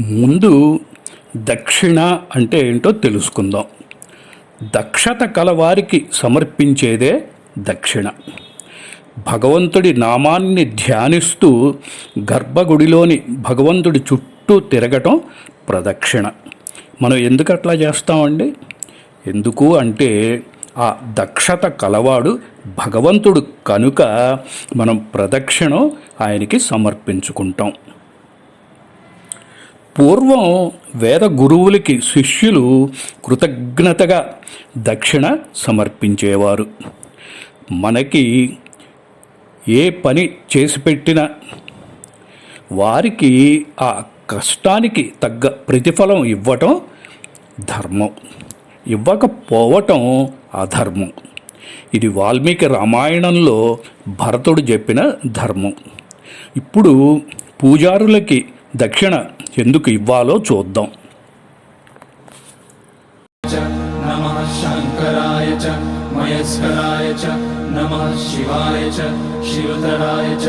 ముందు దక్షిణ అంటే ఏంటో తెలుసుకుందాం. దక్షత కలవారికి సమర్పించేదే దక్షిణ. భగవంతుడి నామాన్ని ధ్యానిస్తూ గర్భగుడిలోని భగవంతుడి చుట్టూ తిరగటం ప్రదక్షిణ. మనం ఎందుకు అట్లా చేస్తామండి? ఎందుకు అంటే ఆ దక్షత కలవాడు భగవంతుడు కనుక మనం ప్రదక్షిణం ఆయనకి సమర్పించుకుంటాం. పూర్వం వేద గురువులకి శిష్యులు కృతజ్ఞతగా దక్షిణ సమర్పించేవారు. మనకి ఏ పని చేసి పెట్టినా వారికి ఆ కష్టానికి తగ్గ ప్రతిఫలం ఇవ్వటం ధర్మం. ఇవ్వకపోవటం అధర్మం. ఇది వాల్మీకి రామాయణంలో భరతుడు చెప్పిన ధర్మం. ఇప్పుడు పూజారులకి దక్షిణ ఎందుకు ఇవ్వాలో చూద్దాం. శంకరాయ చ మయస్కరాయ చ నమ శివాయ చ శివతరాయ చ.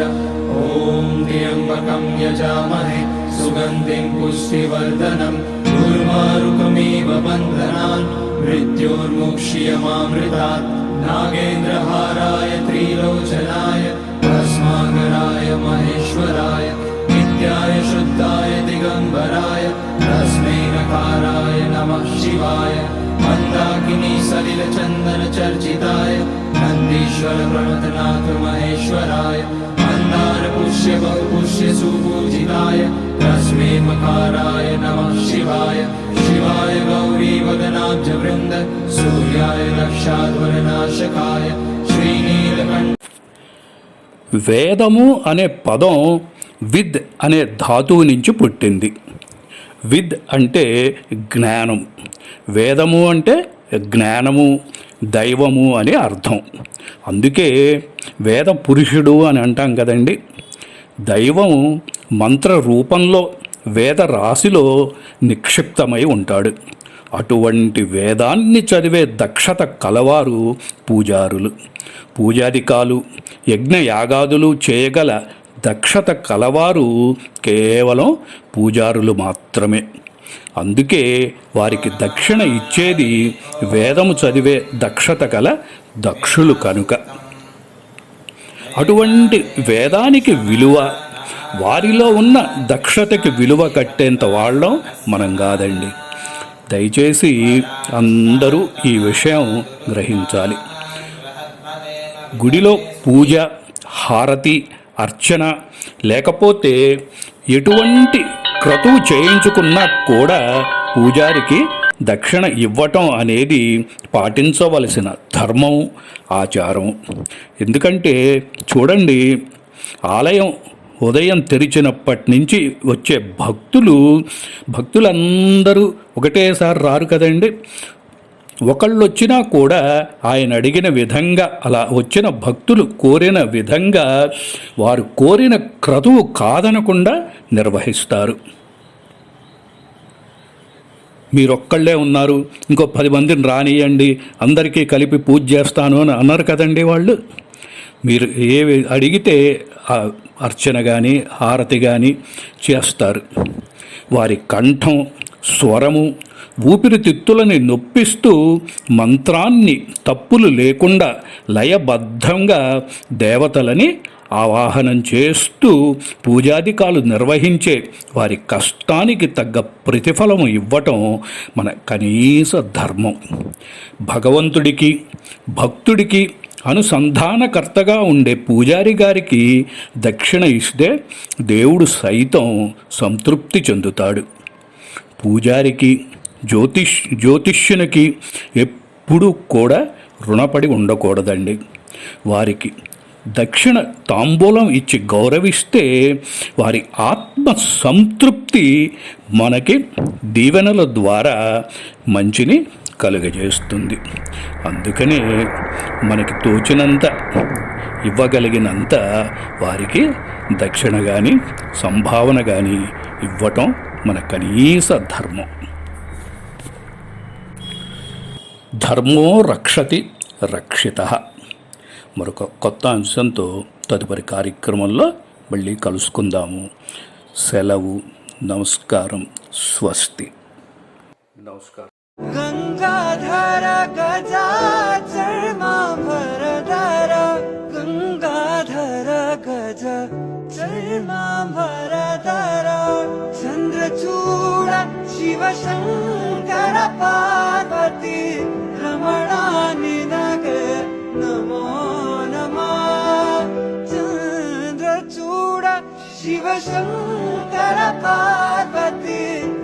ఓం త్ర్యంబకం యజామహే సుగంధిం పుష్టివర్ధనం. కూర్మారుకమేవ బంధనాన్ మృత్యోర్మోక్ష్యమామృతాత్. నాగేంద్రహారాయ త్రిలోచనాయ. భస్మాకరాయ మహేశ్వరాయ. నిత్యాయ శుద్ధాయ दिगम्बराय तस्मै नकाराय नमः शिवाय मन्दाकिनी सलिलचन्दनचर्चिताय नन्दीश्वर प्रणतनाथ महेश्वराय मन्दारपुष्य बहुपुष्य सुपूजिताय तस्मै मकाराय नमः शिवाय शिवाय गौरीवदनाब्जवृन्द सूर्याय रक्षाध्वरनाशकाय श्रीनीलकण्ठ వేదము అనే పదం విద్ అనే ధాతువు నుంచి పుట్టింది. విద్ అంటే జ్ఞానం. వేదము అంటే జ్ఞానము దైవము అని అర్థం. అందుకే వేద పురుషుడు అని అంటాం కదండి. దైవం మంత్ర రూపంలో వేద రాశిలో నిక్షిప్తమై ఉంటాడు. అటువంటి వేదాన్ని చదివే దక్షత కలవారు పూజారులు. పూజాధికాలు యజ్ఞయాగాదులు చేయగల దక్షత కలవారు కేవలం పూజారులు మాత్రమే. అందుకే వారికి దక్షిణ ఇచ్చేది వేదము చదివే దక్షత గల దక్షులు కనుక. అటువంటి వేదానికి విలువ వారిలో ఉన్న దక్షతకి విలువ కట్టేంత వాళ్ళం మనం కాదండి. దయచేసి అందరూ ఈ విషయం గ్రహించాలి. గుడిలో పూజ హారతి అర్చన. లేకపోతే ఎటువంటి క్రతువు చేయించుకున్నా కూడా పూజారికి దక్షిణ ఇవ్వటం అనేది పాటించవలసిన ధర్మం ఆచారం. ఎందుకంటే చూడండి ఆలయం ఉదయం తెరిచినప్పటి నుంచి వచ్చే భక్తులు భక్తులందరూ ఒకటేసారి రారు కదండి. ఒకళ్ళు వచ్చినా కూడా ఆయన అడిగిన విధంగా అలా వచ్చిన భక్తులు కోరిన విధంగా వారు కోరిన క్రతువు కాదనకుండా నిర్వహిస్తారు. మీరొక్కళ్ళే ఉన్నారు ఇంకో పది మందిని రానియండి అందరికీ కలిపి పూజ చేస్తాను అని అన్నారు కదండి వాళ్ళు. మీరు ఏవి అడిగితే అర్చన కానీ హారతి కానీ చేస్తారు. వారి కంఠం స్వరము ఊపిరితిత్తులని నొప్పిస్తూ మంత్రాన్ని తప్పులు లేకుండా లయబద్ధంగా దేవతలని ఆవాహనం చేస్తూ పూజాధికాలు నిర్వహించే వారి కష్టానికి తగ్గ ప్రతిఫలం ఇవ్వటం మన కనీస ధర్మం. భగవంతుడికి భక్తుడికి అనుసంధానకర్తగా ఉండే పూజారి గారికి దక్షిణ ఇస్తే దేవుడు సైతం సంతృప్తి చెందుతాడు. పూజారికి జ్యోతిష్ జ్యోతిష్యునికి ఎప్పుడూ కూడా రుణపడి ఉండకూడదండి. వారికి దక్షిణ తాంబూలం ఇచ్చి గౌరవిస్తే వారి ఆత్మ సంతృప్తి మనకి దీవెనల ద్వారా మంచిని కలుగజేస్తుంది. అందుకనే మనకి తోచినంత ఇవ్వగలిగినంత వారికి దక్షిణ కానీ సంభావన కానీ ఇవ్వటం మన కనీస ధర్మం. ధర్మో రక్షతి రక్షిత. మరొక కొత్త అంశంతో తదుపరి కార్యక్రమంలో మళ్ళీ కలుసుకుందాము. సెలవు నమస్కారం స్వస్తి. నమస్కారం. గంగాధర గజాధర గంగాధర గజ చర్మాభరధర చంద్రచూడ శివ శంకర పార్వతి சிவசங்கர Parvati